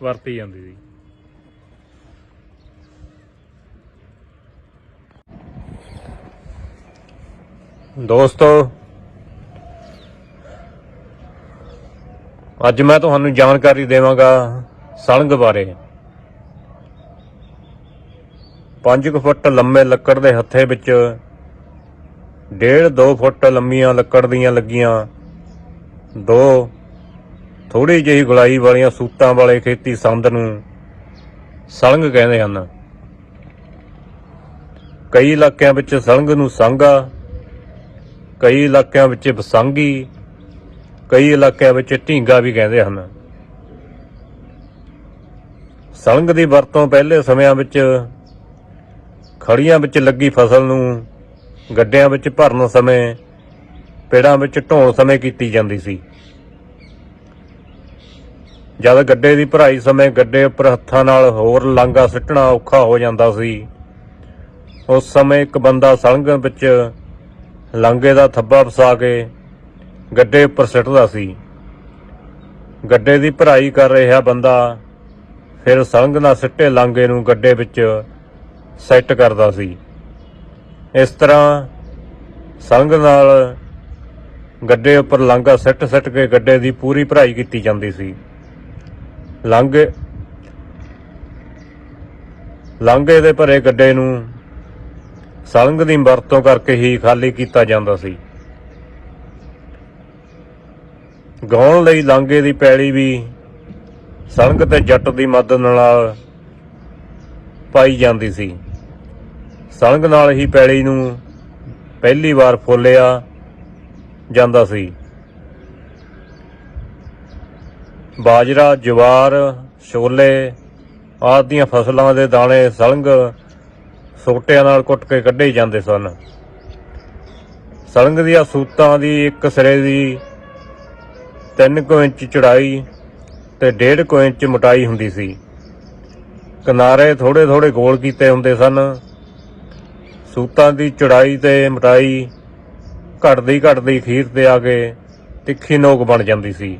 ਵਰਤੀ ਜਾਂਦੀ ਸੀ। ਦੋਸਤੋ, ਅੱਜ ਮੈਂ ਤੁਹਾਨੂੰ ਜਾਣਕਾਰੀ ਦੇਵਾਂਗਾ ਸਲੰਗ ਬਾਰੇ। 5 ਫੁੱਟ ਲੰਮੇ ਲੱਕੜ ਦੇ ਹੱਥੇ ਵਿੱਚ ਡੇਢ 2 ਫੁੱਟ ਲੰਮੀਆਂ ਲੱਕੜ ਦੀਆਂ ਲੱਗੀਆਂ ਦੋ ਥੋੜੀ ਜਿਹੀ ਗੁਲਾਈ ਵਾਲੀਆਂ ਸੂਤਾਂ ਵਾਲੇ ਖੇਤੀ ਸੰਦ ਨੂੰ ਸਲੰਗ ਕਹਿੰਦੇ ਹਨ। ਕਈ ਇਲਾਕਿਆਂ ਵਿੱਚ ਸਲੰਗ ਨੂੰ ਸੰਗਾ ਕਈ ਇਲਾਕਿਆਂ ਵਿੱਚ ਬਸੰਗੀ ਕਈ ਇਲਾਕਿਆਂ ਵਿੱਚ ਢੀਂਗਾ ਵੀ ਕਹਿੰਦੇ ਹਨ। ਸਲੰਗ ਦੀ ਵਰਤੋਂ ਪਹਿਲੇ ਸਮਿਆਂ ਵਿੱਚ ਖੜੀਆਂ ਵਿੱਚ ਲੱਗੀ ਫਸਲ ਨੂੰ ਗੱਡਿਆਂ ਵਿੱਚ ਭਰਨ ਸਮੇਂ, ਪੇੜਾਂ ਵਿੱਚ ਢੋਣ ਸਮੇਂ ਕੀਤੀ ਜਾਂਦੀ ਸੀ। ਜਦ ਗੱਡੇ ਦੀ ਭਰਾਈ ਸਮੇਂ ਗੱਡੇ ਉੱਪਰ ਹੱਥਾਂ ਨਾਲ ਹੋਰ ਲਾਂਗਾ ਸਿੱਟਣਾ ਔਖਾ ਹੋ ਜਾਂਦਾ ਸੀ। ਉਸ ਸਮੇਂ ਇੱਕ ਬੰਦਾ ਸਲੰਗ ਵਿੱਚ ਲਾਂਗੇ ਦਾ ਥੱਬਾ ਫਸਾ ਕੇ ਗੱਡੇ ਉੱਪਰ ਸਿੱਟਦਾ ਸੀ। ਗੱਡੇ ਦੀ ਭਰਾਈ ਕਰ ਰਿਹਾ ਬੰਦਾ ਫਿਰ ਸਲੰਗ ਨਾਲ ਸਿੱਟੇ ਲਾਂਗੇ ਨੂੰ ਗੱਡੇ ਵਿੱਚ ਸੈੱਟ ਕਰਦਾ ਸੀ। ਇਸ ਤਰ੍ਹਾਂ ਸੰਗ ਨਾਲ ਗੱਡੇ ਉੱਪਰ ਲਾਂਗਾ ਸਿੱਟ ਸਿੱਟ ਕੇ ਗੱਡੇ ਦੀ ਪੂਰੀ ਭਰਾਈ ਕੀਤੀ ਜਾਂਦੀ ਸੀ। ਲਾਂਘੇ ਲਾਂਘੇ ਦੇ ਭਰੇ ਗੱਡੇ ਨੂੰ ਸੰਗ ਦੀ ਵਰਤੋਂ ਕਰਕੇ ਹੀ ਖਾਲੀ ਕੀਤਾ ਜਾਂਦਾ ਸੀ। ਗਾਉਣ ਲਈ ਲਾਂਘੇ ਦੀ ਪੈਲੀ ਵੀ ਸੰਗ ਤੇ ਜੱਟ ਦੀ ਮਦਦ ਨਾਲ ਪਾਈ ਜਾਂਦੀ ਸੀ। ਸਲੰਗ ਨਾਲ ਹੀ ਪੈਲੀ ਨੂੰ ਪਹਿਲੀ ਵਾਰ ਫੋਲਿਆ ਜਾਂਦਾ ਸੀ। ਬਾਜਰਾ, ਜਵਾਰ, ਛੋਲੇ ਆਦਿ ਦੀਆਂ ਫਸਲਾਂ ਦੇ ਦਾਣੇ ਸਲੰਗ ਸੋਟਿਆਂ ਨਾਲ ਕੁੱਟ ਕੇ ਕੱਢੇ ਜਾਂਦੇ ਸਨ। ਸਲੰਗ ਦੀਆਂ ਸੂਤਾਂ ਦੀ ਇੱਕ ਸਿਰੇ ਦੀ 3 ਕੁ ਇੰਚ ਚੜਾਈ ਤੇ 1.5 ਕੁ ਇੰਚ ਮੋਟਾਈ ਹੁੰਦੀ ਸੀ। ਕਿਨਾਰੇ ਥੋੜੇ ਥੋੜੇ ਗੋਲ ਕੀਤੇ ਹੁੰਦੇ ਸਨ। ਸੂਤਾਂ ਦੀ ਚੜਾਈ ਤੇ ਮੋਟਾਈ ਘਟਦੀ ਘਟਦੀ ਖੀਰ ਤੇ ਆ ਕੇ ਤਿੱਖੀ ਨੋਕ ਬਣ ਜਾਂਦੀ ਸੀ।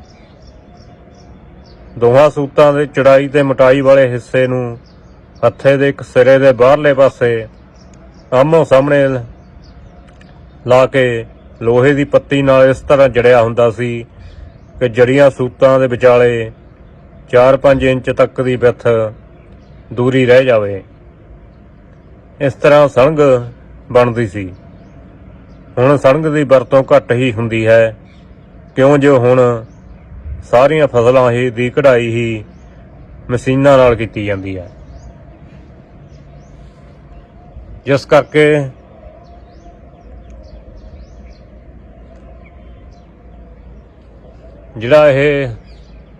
ਦੋਹਾਂ ਸੂਤਾਂ ਦੇ ਚੜਾਈ ਤੇ ਮਟਾਈ ਵਾਲੇ ਹਿੱਸੇ ਨੂੰ ਹੱਥੇ ਦੇ ਇੱਕ ਸਿਰੇ ਦੇ ਬਾਹਰਲੇ ਪਾਸੇ ਆਮੋ ਸਾਹਮਣੇ ਲਾ ਕੇ ਲੋਹੇ ਦੀ ਪੱਤੀ ਨਾਲ ਇਸ ਤਰ੍ਹਾਂ ਜੜਿਆ ਹੁੰਦਾ ਸੀ ਕਿ ਜੜੀਆਂ ਸੂਤਾਂ ਦੇ ਵਿਚਾਲੇ 4-5 ਇੰਚ ਤੱਕ ਦੀ ਵਿੱਥ ਦੂਰੀ ਰਹਿ ਜਾਵੇ। ਇਸ ਤਰ੍ਹਾਂ ਸਲੰਗ ਬਣਦੀ ਸੀ। ਹੁਣ ਸਲੰਗ ਦੀ ਵਰਤੋਂ ਘੱਟ ਹੀ ਹੁੰਦੀ ਹੈ। ਕਿਉਂ ਜੋ ਹੁਣ ਸਾਰੀਆਂ ਫਸਲਾਂ ਹੀ ਦੀ ਕਢਾਈ ਹੀ ਮਸ਼ੀਨਾਂ ਨਾਲ ਕੀਤੀ ਜਾਂਦੀ ਹੈ। ਜਿਸ ਕਰਕੇ ਜਿਹੜਾ ਇਹ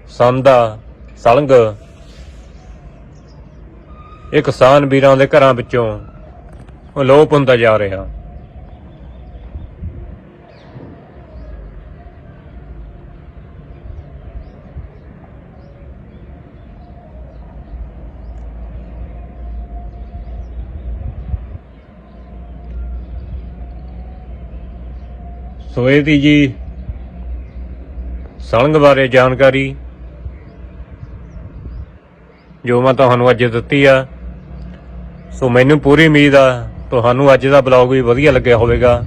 ਸੰਦ ਆ, ਸਲੰਗ, ਇਹ ਕਿਸਾਨ ਵੀਰਾਂ ਦੇ ਘਰਾਂ ਵਿੱਚੋਂ ਅਲੋਪ ਹੁੰਦਾ ਜਾ ਰਿਹਾ। ਸੋ ਇਹ ਦੀ ਜੀ? ਸਲੰਗ ਬਾਰੇ ਜਾਣਕਾਰੀ। ਜੋ ਮੈਂ ਤੁਹਾਨੂੰ ਅੱਜ ਦਿੱਤੀ ਆ, ਸੋ ਮੈਨੂੰ ਪੂਰੀ ਉਮੀਦ ਆ, ਤੁਹਾਨੂੰ ਅੱਜ ਦਾ ਬਲੌਗ ਵੀ ਵਧੀਆ ਲੱਗਿਆ ਹੋਵੇਗਾ।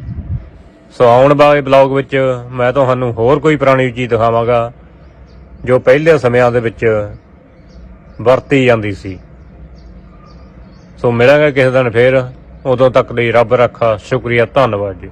ਸੋ ਆਉਣ ਵਾਲੇ ਬਲੌਗ ਵਿੱਚ ਮੈਂ ਤੁਹਾਨੂੰ ਹੋਰ ਕੋਈ ਪੁਰਾਣੀ ਚੀਜ਼ ਦਿਖਾਵਾਂਗਾ, ਜੋ ਪਹਿਲੇ ਸਮਿਆਂ ਦੇ ਵਿੱਚ ਵਰਤੀ ਜਾਂਦੀ ਸੀ। ਸੋ ਮਿਲਾਂਗੇ ਕਿਸੇ ਦਿਨ ਫੇਰ, ਉਦੋਂ ਤੱਕ ਲਈ ਰੱਬ ਰੱਖਾ, ਸ਼ੁਕਰੀਆ, ਧੰਨਵਾਦ ਜੀ।